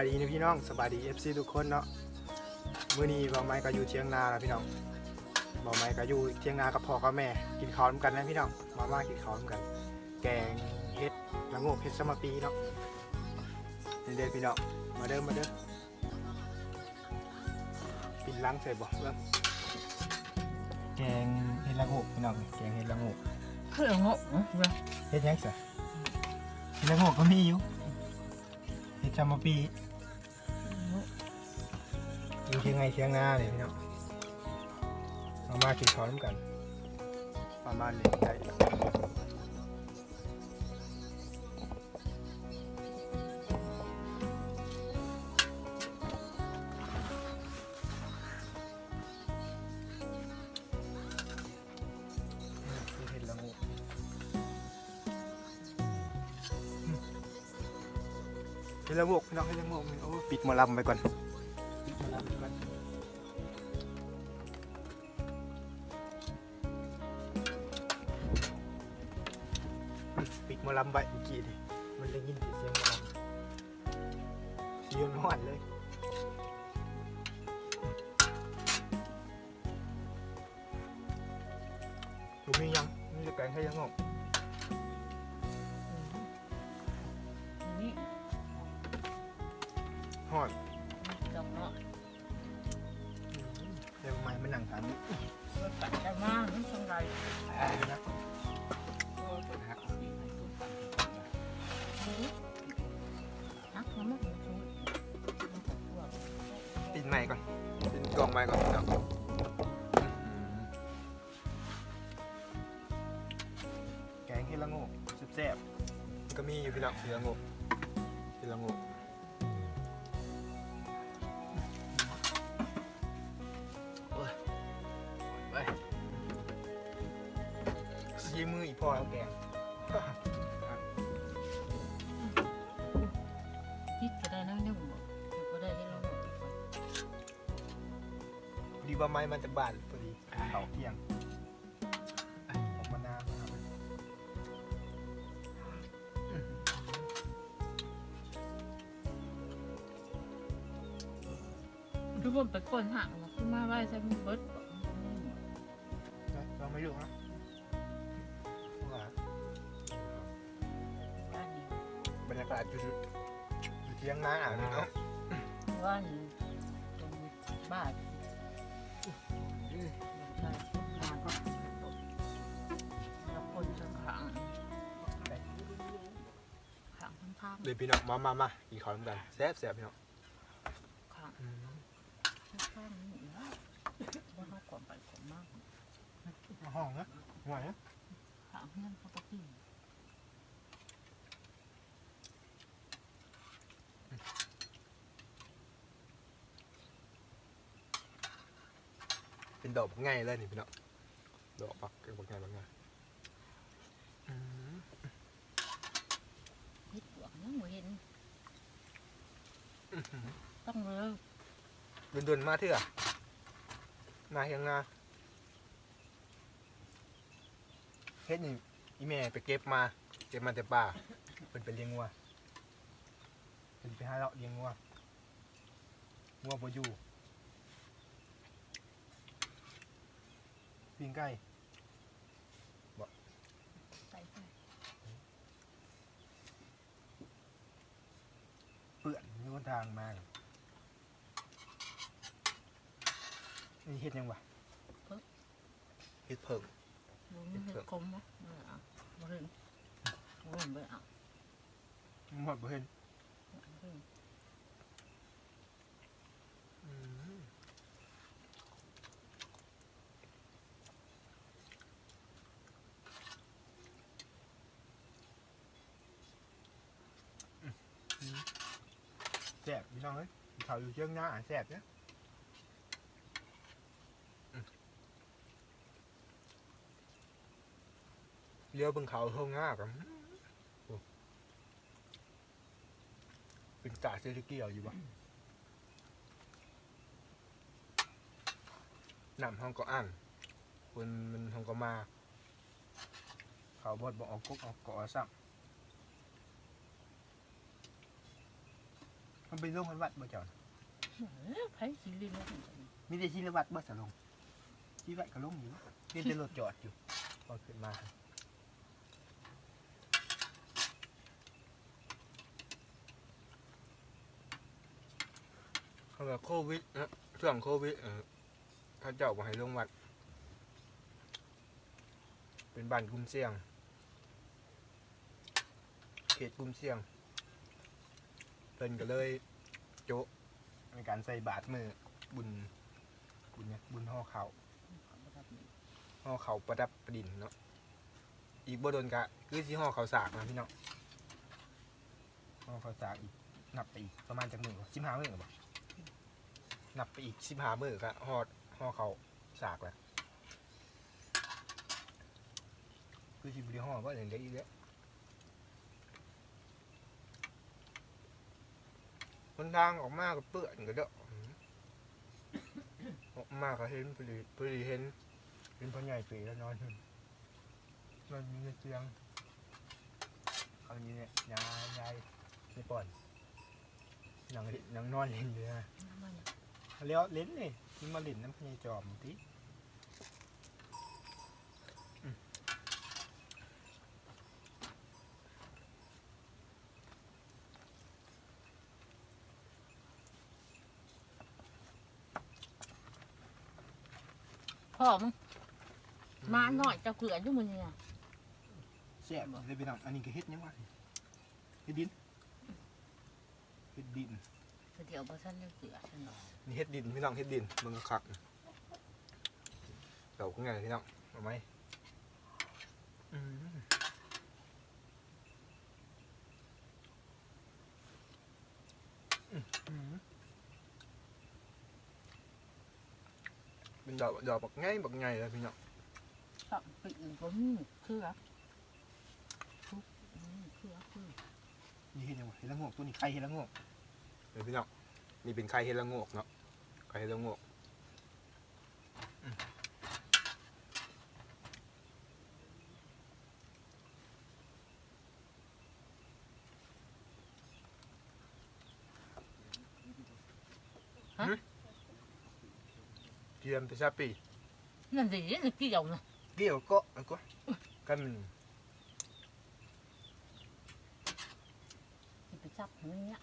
บายดีนะพี่น้องสบายดี FC ทุกคนเนาะมื้อนี้บ่าวไม้ก็อยู่เชียงนาแล้วพี่น้องบ่าวไม้ก็อยู่เชียงนากับพ่อกับแม่ กินข้าวนำกันนะพี่น้องมาม่ากินข้าวนำกัน แกงเฮ็ดละโงกเฮ็ดสมปีเนาะนี่เด้อพี่น้องมาเด้อมาเด้อปิดล้างใส่บ่เริ่มแกงเฮ็ดละโงกพี่น้องแกงเฮ็ดละโงกเพื่อนงกนะเฮ็ดยังซะเฮ็ดละโงกก็มีอยู่เฮ็ดสมปี อยู่เชียงไงเชียงนาเนี่ยพี่น้องมามากินข้าวน้ำกันประมาณนี้ได้เห็นละงูอืมเห็นละงูพี่น้องเห็นละงูโอ้ปิดหมอลำไปก่อน จะแกงให้ยังงงนี่หอนดอกเนาะเดี๋ยวไม่มันนั่งทานนี่มันปัดจะมากนี่ทำไรอ่านะนักมันไม่ถูกชูมันถูกตัวปิดใหม่ก่อนปิดกล่องใหม่ก่อน เดี๋ยวแกงเฮดละโง่แซ่บๆมันก็มีอยู่พี่น้องเฮดละโง่เฮดละโง่โอ้ยไปชี้มืออีกพอแล้วแกงคิดก็ได้นั่งได้หมดก็ได้ที่เราหมดพอดีว่าไม้มันจะบาน ทุกคนไปก้นห่างขึ้นมาไว้ใช้มือเบิดเราไม่รู้นะว่าบ้านนี้บรรยากาศอยู่อยู่เที่ยงนาอะเนาะบ้านนี้บ้านใช่งานก็แล้วคนจะขังขังข้างเดี๋ยวพี่น้องมามามากินข้าวด้วยกันแซ่บแซ่บพี่น้อง ๆขัง อืม ข้างๆนี่นะว่าเขาก่อนไปก่อนมาก มาห้องนะไหวนะถามเพื่อนเขาก็กินเป็นดอกง่ายเลยนี่พี่น้องดอกปักเป็นดอกง่ายแบบง่ายอืมเฮ็ดหวงยังบ่เห็น ต้องเลยเดินๆมาเถอะนาเฮียงนา เฮ็ดนี่อีแม่ไปเก็บมา เก็บมาแต่ป่าเป็นไปเลี้ยงวัวเป็นไปหาเลาะเลี้ยงวัววัวบ่อยู่ปิ้งไก่ใส่ไปเปื่อนมีคนทางมานี่เฮ็ดยังวะเฮ็ดเพิ่ม บ่มีเฮ็ดคมบ่เออเอาบ่เห็นบ่เห็นบ่เอาหมดบ่เห็นบ่เห็นอืมแซ่บพี่น้องเอ้ยเขาอยู่เชียงหน้าอะแซ่บเนี่ยอืมเลี้ยวเบิ่งเขาเฮงง่ากันโอ้เป็นกาเซอร์เกียวอยู่บ่นำห้องก็อ่านคนมันห้องก็มา เขาบดบอกออกกุ๊กออกเกาะซ้ำมันเป็นโรงพยาบาลบ่เจ้าไผ่สีเหลืองมีแต่ชินวัตรบ่สะลงชีวัตรก็ลงอยู่เห็นแต่รถจอดอยู่พอขึ้นมา เขาแบบโควิดนะช่วงโควิดเออเขาเจ้าบอกให้ลงวัด เป็นบ้านกลุ่มเสี่ยง เขตกลุ่มเสี่ยงเพิ่นก็เลยโจะในการใส่บาตรมือบุญ บุญเนี่ยบุญห่อเขาวห่อเขาวประดับประดินเนาะอีกบ่โดนกะคือสิห่อเขาวสากนะพี่น้องห่อเขาวสากอีกนับไปอีกประมาณจากหนึ่งสิบห้ามื้อบ่ นับไปอีกสิบห้ามือครับหอดห่อเขาสากแล้วคือสิบริห่อว่าอย่างเดียวอีกแล้วคนทางออกมาก็เปื้อนก็เด้ออืมออกมาก็เห็นพอดีพอดีเห็นเห็นพ่อใหญ่ปีแล้วนอนอยู่นอนอยู่ในเตียงเขาอยู่เนี่ยยายยายไม่ป่อนยังเล่นยังนอนเล่นอยู่นะ เลี้ยวเล่นนี่มันมาเล่นน้ำพญายจอมติอืมพ่อมึงมาหน่อยจะเกลืออยู่มึงเนี่ยแซ่บเลยพี่น้องอันนี้ก็เฮ็ดยังวะเฮ็ดดินเฮ็ดดิน เดี๋ยวบ่ทันจะเกลือฉันหรอกนี่เฮ็ดดินพี่น้องเฮ็ดดินมึงก็คักเดี๋ยวคุณไงพี่น้องเอาไหมอืมอืมอืมเป็นดอกดอกบักไงบักไงเลยพี่น้องชอบไปอื่นก็มีเกลือทุกอืมเกลือเกลือนี่เฮ็ดยังวะเฮ็ดละโงกตัวนี้ไข่เฮ็ดละโงก เดี๋ยวพี่น้องนี่เป็นไข่เฮ็ดละโงกเนาะไข่เฮ็ดละโงกอืมเตรียมไปซาปีนั่นดินี่เกี่ยวนะเกี่ยวก็อันก็กันมันสิไปจับมันเนี่ย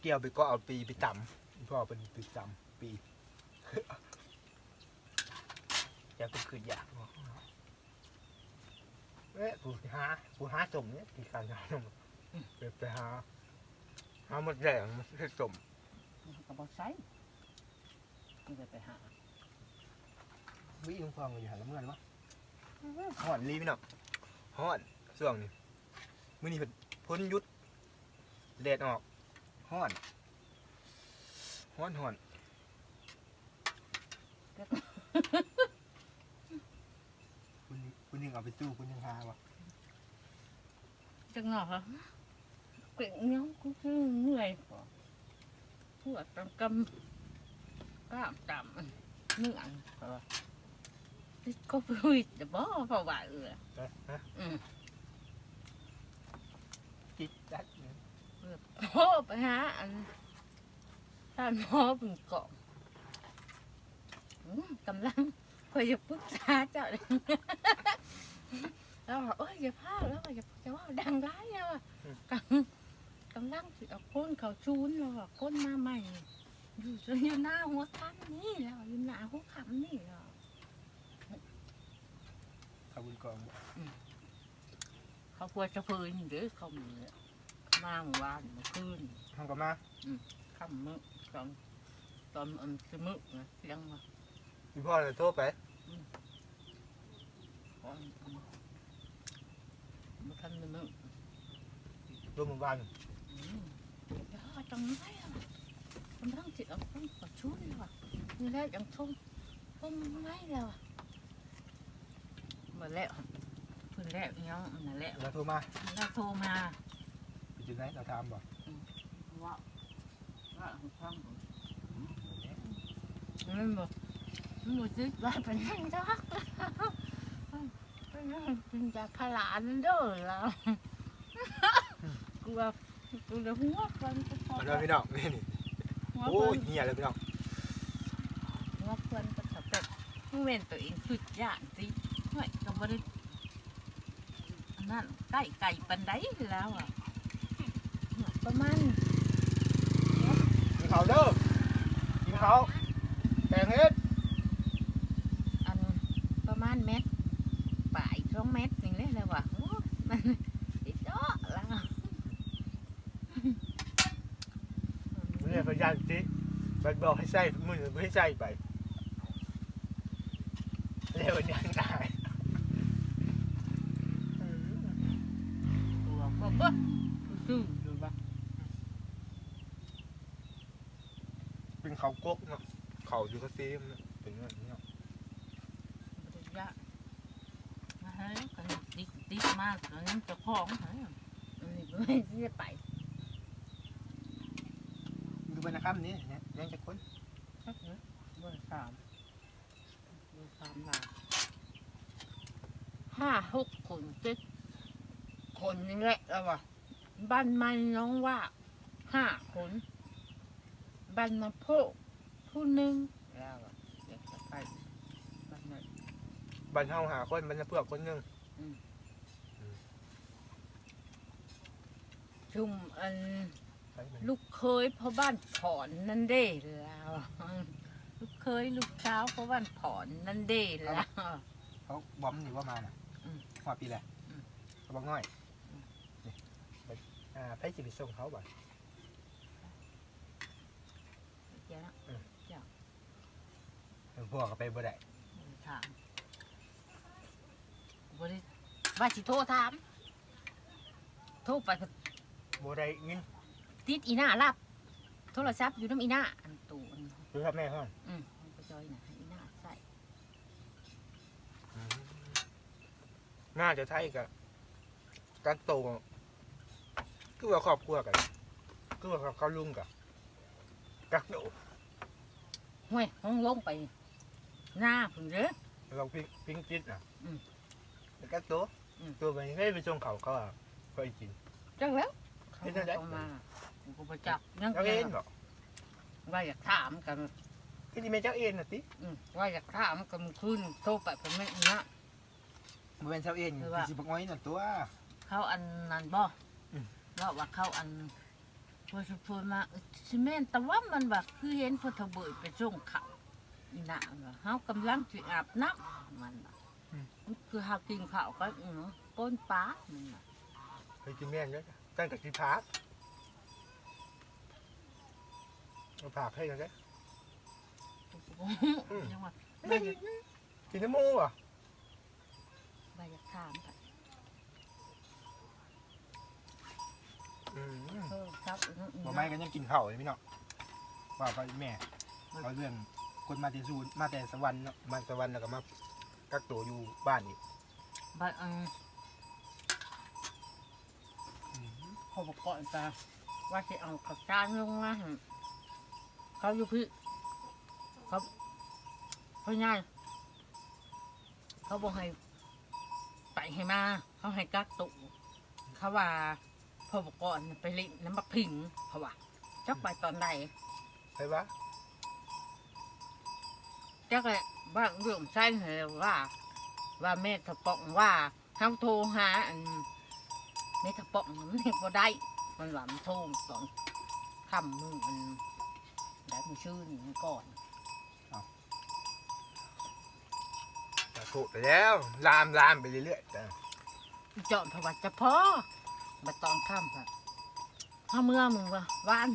เอาเกี่ยวไปก็เอาปีไปต่ำพ่อเป็นปีต่ำปีอยากเป็นคืนอยากบ่เอ๊ะกูหากูหาสมเนี่ยกี่การหาสมไปไปหาหาหมดแดงมันให้สมมันก็บ่ใช้มันจะไปหาวิลุงฟองอยู่หันละเมื่อนวะห่อนรีพี่น้องห่อนช่วงนี้มื้อนี้เพิ่นพ้นหยุดแดดออก ห่อนห่อนห่อนคุณนี่คุณยังเอาไปตู้คุณยังหาวะจังหวะค่ะเก่งเนี้ยกูเหนื่อยกว่าปวดตำกำกล้ามต่ำเหนื่อยเออนี่ก็พูดแต่บ่เพราะว่าเออเอ๊ะฮะอืมจิตจัดเนี่ย โอ้ไปหาอันท่านหมอเป็นเกาะอืมกำลังคอยจะปรึกษาเจ้าเลยแล้วบอกเอ้ยอย่าพลาดแล้วว่าอย่าจะว่าดังร้ายแล้วอะกำกำลังสิเอาก้นเขาชูนแล้วว่าก้นมาใหม่ อยู่จนอยู่หน้าหัวคันนี่แล้วอยู่หน้าหัวคำนี่แล้วเอาบุญกองบ่เขาควรจะพื้นหรือเขามือ มาเมื่อวานเมื่อคืนทำกับมาค่ำมื้อตอนตอนอันสมึกนะเสียงมาพี่พ่อเลยโทรไปก่อนมาทันเลยมึงร่วมหมู่บ้านอืมเดี๋ยวจังไรอะกำลังจิตเอาคนกดชุนเลยว่ะนี่แหล้วยังชมชมไม่แล้วอะมาแล้วเพิ่นแล้วเนาะนั่นแหละเราโทรมาแล้วโทรมา ไปจุดไหนเราทำบ่ว่าว่าฟังมันบอกมันบอกจิตว่าเป็นยังไงเป็นยังเป็นจากขลานเด้อแล้วกูว่าดูแล้วหัวเพิ่นก็พอมาด้วยพี่น้องนี่นี่หัวโอ้เพิ่ยนเหี้ยเลยพี่น้องหัวเพิ่นก็สำเร็จเว้นตัวเองสุดยอดสิห่วยก็บ่ได้อันนั้นใกล้ไก่ปันไดแล้วอะ ประมาณกินข้าวเด้อกินข้าวแกงเฮ็ดอันประมาณเม็ดปลายสองเม็ดนี่เลยแล้วว่ะโอ้มันติดเจาะแล้วไม่ใช่พยานจิบัดบอกให้ใส่มือไม่ให้ใส่ไปเรียกว่ายังตาย ตัวก็บ่ซื่อดูบ่ เป็นเขากกเนาะเขาอยู่กับซีมเนาะเป็นแบบนี้เนาะบ่ได้ยากมาให้กันติดติดมากตอนนี้เจ้าของหาอันนี้บ่ให้สิไปดูบรรยากาศนี้เนี่ยยังจะคนสักเด้อเบอร์สามเบอร์สามลาห้าหกคนเจ็ดคนนี่แหละแล้วว่ะบ้านมันน้องว่าห้าคน บ้านมาโพกผู้หนึ่งแล้วอะเดี๋ยวจะไปบ้านนั้น บันเฮาหาคนมันจะเพื่อคนหนึงชุมอันใช่ไหมลูกเคยพ่อบ้านผอนนั่นเด้แล้วลูกเคยลูกเช้าวพ่อบ้านผอนนั่นเด้แล้ว เขาบอมนี่ว่ามาน่ะอืมหัวปีแหละอืม เขาบอกง่อยนี่ไปอ่าไปสิไปส่งเขาบ่ เดี๋ยวนะพวกก็ไปบ่ได้ถามบริว่าสิโทรถาม โทรไปก็บ่ได้ยินติดอีหน้ารับ โทรศัพท์อยู่น้ำอีหน้าอันตูอันดูครับแม่ห้องอืมมันก็จอยน่ะให้อีหน้าใส่น่าจะใช่กับการโตคือว่าครอบครัวกันคือว่าเขาลุงกับ กักโตห้วยห้องลงไป หน้าผึ่งเด้อ เราพิงพิงจิตนะอืมแล้วกักโตอืม ตัวไปให้ไปส่งเขาเขาอะเขาอีกกิน จังแล้วเขาเฮ็ดจั่งใด ต้องมาผมก็บ่จักยังเจ้าเอ็นบอกว่าอยากถามกันที่นี่แม่เจ้าเอ็นน่ะติอืมว่าอยากถามกันคืนโทรไปผมไม่อีหน้าบ่เป็นเช้าเองคือว่า สิบอกง่อยนั่นตัว เขาอันนั้นบ่เราว่าเขาอัน พอสุพนมาเอ้ยสิแม่นแต่ว่ามันว่าคือเห็นพอทะเบิดไปส่งเขาอีหน้าว่าเฮากำลังสิอาบน้ำมันน่ะมันคือเฮากินข้าวก็อือก้นปลามันน่ะไปกินแม่นเยอะตั้งแต่ที่พักเอาผักให้กันได้อืมยังว่าไม่กินน้ำมูกอะว่าอยากถามกัน เออครับอีหน้าบ่ไม่ก็ยังกินข้าวเลยพี่น้องว่าไปแม่เอาเรื่องคนมาแต่สูนมาแต่สวรรค์เนาะมาสวรรค์แล้วก็มากักตัวอยู่บ้านอีกบัดอันเขาบอกก่อนจะว่าสิเอากับจานลงมาให้เขาอยู่พี่เขาเขาง่ายเขาบอกให้ไปให้มา เขาให้กักตุเขาว่า พอบอกก่อนไปเลิน้ำบักพิงเขาว่าจักไปตอนไหนใช่ปะจักเลยบ้างเรื่องใช่เหรอว่า ว่าแม่ทะปองว่าเขาโทรหาอันแม่ทะปองมันเห็นบ่ได้ มันว่ามันโทรตอนค่ำมือมันได้มือชื่อนี่ก่อนแต่ถูกไปแล้วลามลามไปเรื่อยๆแต่จอมพระวัจะพอ มาตอนค่ำค่ะเฮาเมื่อมึงว่าว่าน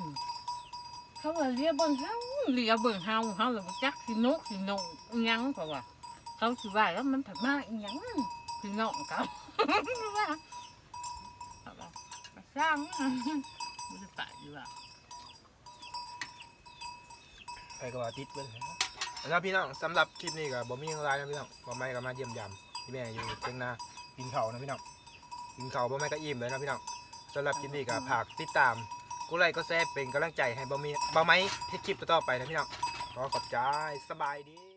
เขาว่าเรียเบิ่งเฮาเรียเบิ่งเฮาเฮาเลยจักสินกสินงอิหยังเพราะว่าเขาสิว่าแล้วมันผัดมาอีหยังคือน้องเขาว่าเขาว่าสร้างมันจะตายอยู่อะใครก็ว่าติดเบิ้ลแล้วพี่น้องสำหรับคลิปนี้ก็บ่มีอะไรนะพี่น้องบ่ไม่ก็มาเยี่ยมยามที่แม่อยู่เชียงนากินเขานะพี่น้อง กินข้าวบ่ไม่ก็อิ่มเลยนะพี่น้องสำหรับคลิปนี้ก็ฝากติดตามกูไลก็แซ่บเป็นกำลังใจให้บ่มีบ่ไม่เฮ็ดคลิปต่อๆไปนะพี่น้องขอขอบใจสบายดี